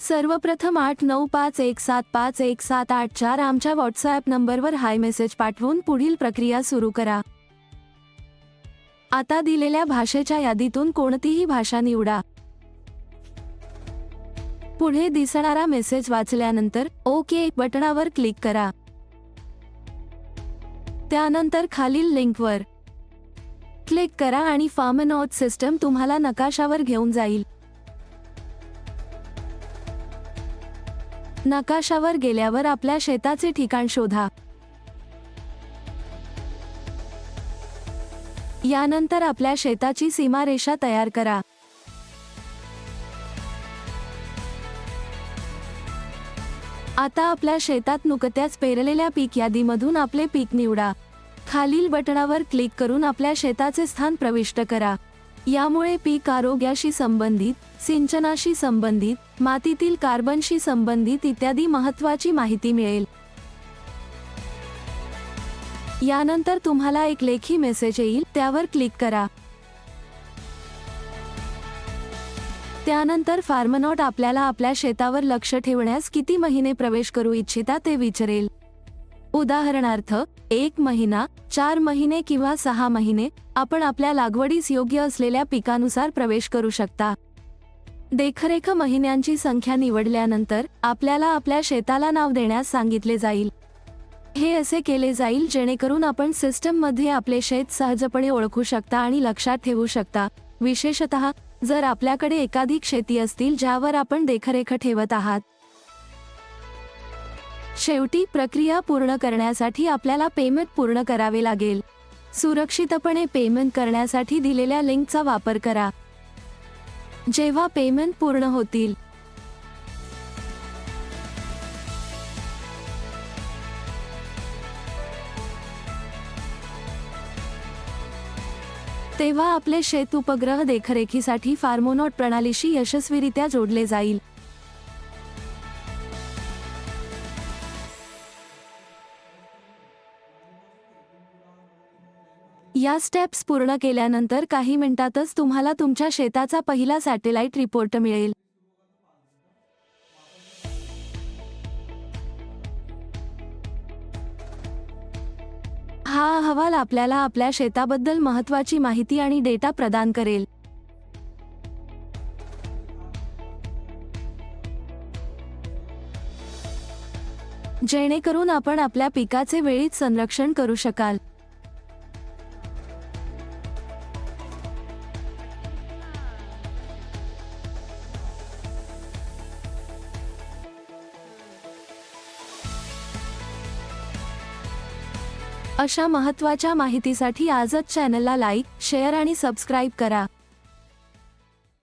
सर्वप्रथम आठ नऊ पाच एक सात पाच एक सात आठ चार आमच्या व्हॉट्सॲप नंबरवर हाय मेसेज पाठवून पुढील प्रक्रिया सुरू करा. आता दिलेल्या भाषेच्या यादीतून कोणतीही भाषा निवडा. पुढे दिसणारा मेसेज वाचल्यानंतर ओके बटणावर क्लिक करा. त्यानंतर खालील लिंकवर क्लिक करा आणि फार्मनॉट सिस्टम तुम्हाला नकाशावर घेऊन जाईल. नकाशावर गेल्यावर आपल्या शेताचे ठिकाण शोधा. यानंतर आपल्या शेताची सीमारेषा तयार करा. आता आपल्या शेतात नुकत्याच पेरलेल्या पीक यादीमधून आपले पीक निवडा. खालील बटणावर क्लिक करून आपल्या शेताचे स्थान प्रविष्ट करा. यामुळे पीक आरोग्याशी संबंधित सिंचनाशी संबंधित मातीतील कार्बनशी संबंधित इत्यादी महत्वाची माहिती मिळेल. यानंतर तुम्हाला एक लेखी मेसेज येईल त्यावर क्लिक करा. त्यानंतर फार्मनॉट आपल्याला आपल्या शेतावर लक्ष ठेवण्यास किती महिने प्रवेश करू इच्छिता ते विचारेल. उदाहरणार्थ एक महिना चार महिने किंवा सहा महिने आपण आपल्या लागवडीस योग्य असलेल्या पिकानुसार प्रवेश करू शकता. देखरेख महिन्यांची संख्या निवडल्यानंतर आपल्याला आपल्या शेताला नाव देण्यास सांगितले जाईल. हे असे केले जाईल जेणेकरून आपण सिस्टममध्ये आपले शेत सहजपणे ओळखू शकता आणि लक्षात ठेवू शकता. विशेषतः जर आपल्याकडे एकाधिक शेती असतील ज्यावर आपण देखरेख ठेवत आहात. शेवटी प्रक्रिया पूर्ण करण्यासाठी आपल्याला पेमेंट पूर्ण करावे लागेल. सुरक्षितपणे पेमेंट करण्यासाठी दिलेल्या लिंकचा वापर करा. जेव्हा पेमेंट पूर्ण होतील. तेव्हा आपले शेत उपग्रह देखरेखीसाठी फार्मोनॉट प्रणालीशी यशस्वीरित्या जोडले जाईल. या स्टेप्स पूर्ण केल्यानंतर काही मिनिटातच तुम्हाला तुमच्या शेताचा पहिला सॅटेलाइट रिपोर्ट मिळेल. हा अहवाल आपल्याला आपल्या शेताबद्दल महत्वाची माहिती आणि डेटा प्रदान करेल. जेणेकरून आपण आपल्या पिकाचे वेळीच संरक्षण करू शकाल. अशा महत्त्वाच्या माहितीसाठी आजच चॅनलला लाईक शेअर आणि सबस्क्राईब करा.